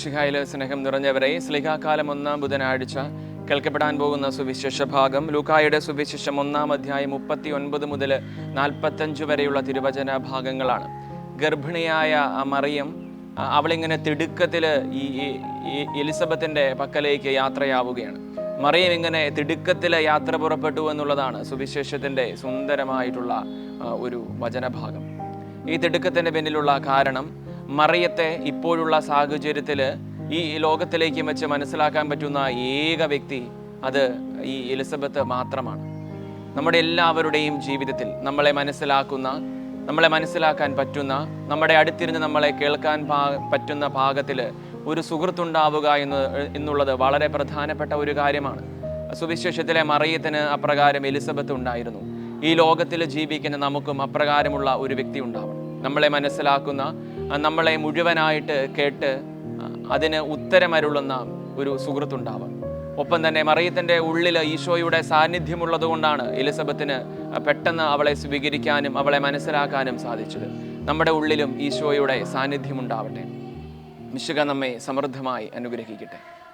ഷിഹായിലെ സ്നേഹം നിറഞ്ഞവരെ സ്ലിഹാകാലം ഒന്നാം ബുധനാഴ്ച കേൾക്കപ്പെടാൻ പോകുന്ന സുവിശേഷ ഭാഗം ലൂക്കായുടെ സുവിശേഷം ഒന്നാം അധ്യായം മുപ്പത്തി ഒൻപത് മുതൽ നാൽപ്പത്തഞ്ച് വരെയുള്ള തിരുവചന ഭാഗങ്ങളാണ്. ഗർഭിണിയായ മറിയം അവളിങ്ങനെ തിടുക്കത്തിൽ ഈ എലിസബത്തിന്റെ പക്കലേക്ക് യാത്രയാവുകയാണ്. മറിയം ഇങ്ങനെ തിടുക്കത്തിൽ യാത്ര പുറപ്പെട്ടു എന്നുള്ളതാണ് സുവിശേഷത്തിന്റെ സുന്ദരമായിട്ടുള്ള ഒരു വചനഭാഗം. ഈ തിടുക്കത്തിന്റെ പിന്നിലുള്ള കാരണം മറിയത്തെ ഇപ്പോഴുള്ള സാഹചര്യത്തിൽ ഈ ലോകത്തിലേക്ക് വെച്ച് മനസ്സിലാക്കാൻ പറ്റുന്ന ഏക വ്യക്തി അത് ഈ എലിസബത്ത് മാത്രമാണ്. നമ്മുടെ എല്ലാവരുടെയും ജീവിതത്തിൽ നമ്മളെ മനസ്സിലാക്കുന്ന നമ്മളെ മനസ്സിലാക്കാൻ പറ്റുന്ന നമ്മുടെ അടുത്തിരുന്ന് നമ്മളെ കേൾക്കാൻ പറ്റുന്ന ഭാഗത്തിൽ ഒരു സുഹൃത്തുണ്ടാവുക എന്ന് എന്നുള്ളത് വളരെ പ്രധാനപ്പെട്ട ഒരു കാര്യമാണ്. സുവിശേഷത്തിലെ മറിയത്തിന് അപ്രകാരം എലിസബത്ത് ഉണ്ടായിരുന്നു. ഈ ലോകത്തിൽ ജീവിക്കുന്ന നമുക്കും അപ്രകാരമുള്ള ഒരു വ്യക്തി ഉണ്ടാവണം. നമ്മളെ മനസ്സിലാക്കുന്ന നമ്മളെ മുഴുവനായിട്ട് കേട്ട് അതിന് ഉത്തരമരുളുന്ന ഒരു സുഹൃത്തുണ്ടാവാം. ഒപ്പം തന്നെ മറിയത്തിന്റെ ഉള്ളിൽ ഈശോയുടെ സാന്നിധ്യമുള്ളത് കൊണ്ടാണ് എലിസബത്തിന് പെട്ടെന്ന് അവളെ സ്വീകരിക്കാനും അവളെ മനസ്സിലാക്കാനും സാധിച്ചത്. നമ്മുടെ ഉള്ളിലും ഈശോയുടെ സാന്നിധ്യമുണ്ടാവട്ടെ. മിശുക നമ്മെ സമൃദ്ധമായി അനുഗ്രഹിക്കട്ടെ.